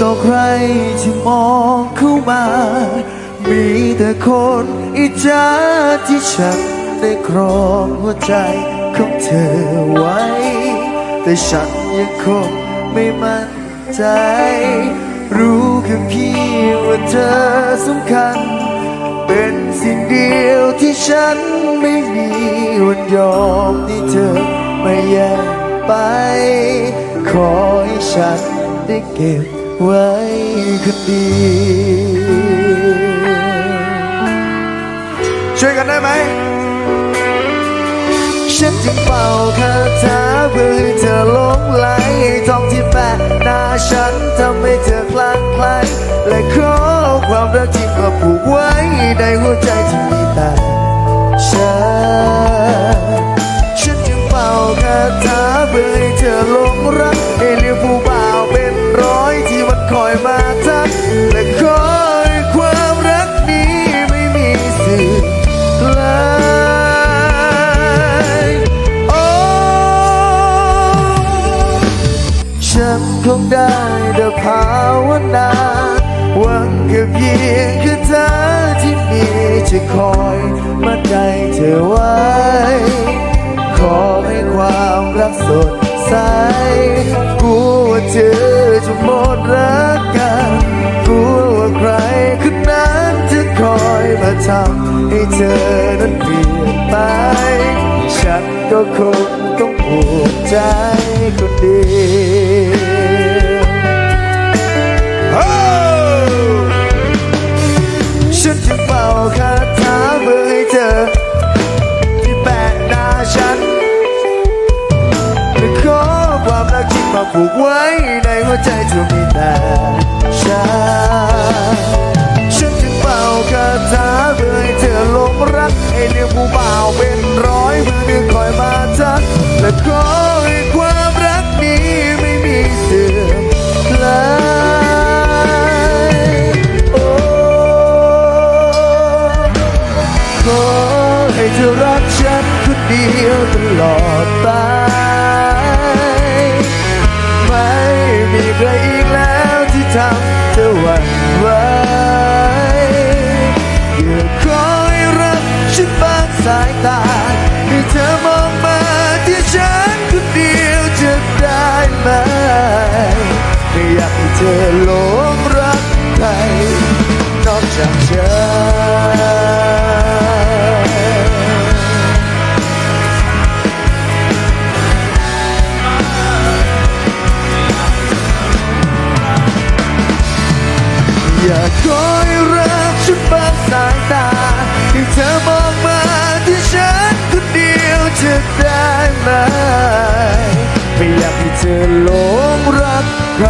ต่อใครที่มองเข้ามา มีแต่คนอิจฉาที่ฉันได้ครองหัวใจของเธอไว้ แต่ฉันยังคงไม่มั่นใจ รู้แค่เพียงว่าเธอสำคัญ เป็นสิ่งเดียวที่ฉันไม่มีวันยอมที่เธอไม่แยกไป ขอให้ฉันได้เก็บ ไว้คนเดียวช่วยกันได้ไหมฉันจึงเป่าคาถาเพื่อให้เธอหลงไหลทองที่แปะหน้าฉันทำให้เธอคลั่งไคล้และขอความรักที่มาผูกไว้ในหัวใจที่มีแต่ มีสื่อลยโอ้ฉันคงได้แต่ภาวนาหวังแค่เพียงคือเธอที่มีจะคอยมาใจเธอไว้ ขอให้ความรักสดใสกลัวเธอจะหมดรัก อทำให้เธอนั้นเปลี่ยนไป ฉันก็คงต้องปวดใจคนเดียวฉันจึงเป่าคาถาเมื่อให้เธอ ที่แปะหน้าฉันและขอความรักที่มาผูกไว้ในหัวใจเธอมีแต่ฉัน ธอรักฉันคนเดียวตลอดไป ไม่มีใครอีกแล้วที่ทำเธอหวั่นไหวอย่าคอยรักฉันบางสายตาให้เธอมองมาที่ฉันคนเดียวจะได้ไหมไม่อยากให้เธอหลงรักใครนอกจากฉัน คอยรักฉันบางสายตาที่เธอมองมาที่ฉันคนเดียวจะได้ไหมไม่อยากให้เธอหลงรักใคร